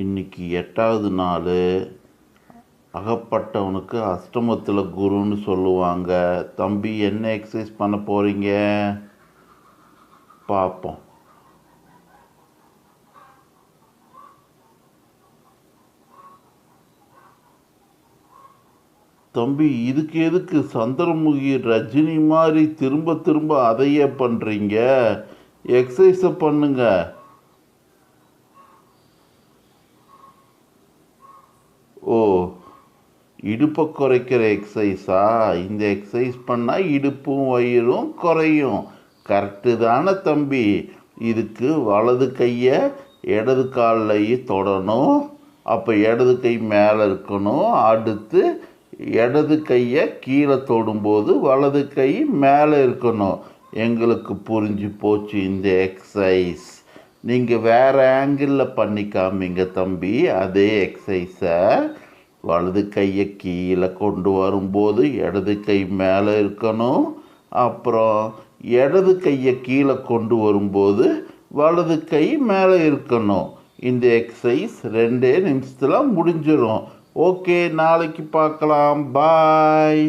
இன்னைக்கு எட்டாவது நாள். அகப்பட்டவனுக்கு அஷ்டமத்தில் குருன்னு சொல்லுவாங்க. தம்பி என்ன எக்ஸசைஸ் பண்ண போகிறீங்க பார்ப்போம் தம்பி இதுக்கு எதுக்கு சந்திரமுகி ரஜினி மாதிரி திரும்ப திரும்ப அதையே பண்ணுறீங்க எக்ஸசைஸை பண்ணுங்க. இடுப்பை குறைக்கிற எக்ஸசைஸா இந்த எக்ஸசைஸ் பண்ணால் இடுப்பும் வயிறும் குறையும். கரெக்டு தானே தம்பி. இதுக்கு வலது கையை இடது கால்லையும் தொடணும். அப்போ இடது கை மேலே இருக்கணும். அடுத்து இடது கையை கீழே தொடும்போது வலது கை மேலே இருக்கணும். எங்களுக்கு புரிஞ்சு போச்சு இந்த எக்ஸசைஸ் நீங்கள் வேறு ஆங்கிளில் பண்ணிக்காமீங்க தம்பி. அதே எக்ஸசைஸை வலது கையை கீழே கொண்டு வரும்போது இடது கை மேலே இருக்கணும். அப்புறம் இடது கையை கீழே கொண்டு வரும்போது வலது கை மேலே இருக்கணும். இந்த எக்ஸசைஸ் ரெண்டே நிமிஷத்தில் முடிஞ்சிடும் ஓகே நாளைக்கு பார்க்கலாம். பாய்